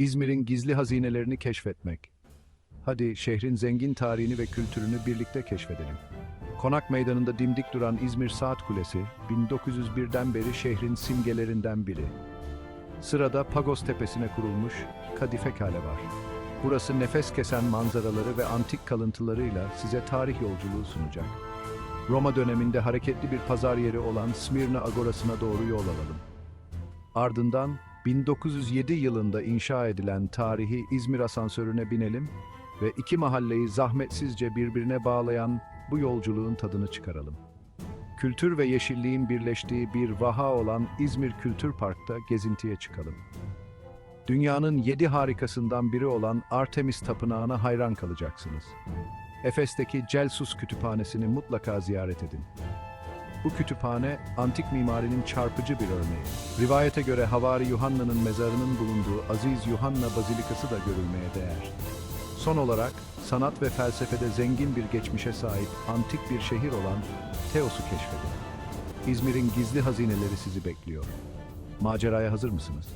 İzmir'in gizli hazinelerini keşfetmek. Hadi şehrin zengin tarihini ve kültürünü birlikte keşfedelim. Konak Meydanı'nda dimdik duran İzmir Saat Kulesi, 1901'den beri şehrin simgelerinden biri. Sırada Pagos Tepesi'ne kurulmuş Kadife Kale var. Burası nefes kesen manzaraları ve antik kalıntılarıyla size tarih yolculuğu sunacak. Roma döneminde hareketli bir pazar yeri olan Smyrna Agorası'na doğru yol alalım. Ardından 1907 yılında inşa edilen tarihi İzmir asansörüne binelim ve iki mahalleyi zahmetsizce birbirine bağlayan bu yolculuğun tadını çıkaralım. Kültür ve yeşilliğin birleştiği bir vaha olan İzmir Kültür Park'ta gezintiye çıkalım. Dünyanın yedi harikasından biri olan Artemis Tapınağı'na hayran kalacaksınız. Efes'teki Celsus Kütüphanesi'ni mutlaka ziyaret edin. Bu kütüphane, antik mimarinin çarpıcı bir örneği. Rivayete göre Havari Yuhanna'nın mezarının bulunduğu Aziz Yuhanna Bazilikası da görülmeye değer. Son olarak, sanat ve felsefede zengin bir geçmişe sahip antik bir şehir olan Teos'u keşfedin. İzmir'in gizli hazineleri sizi bekliyor. Maceraya hazır mısınız?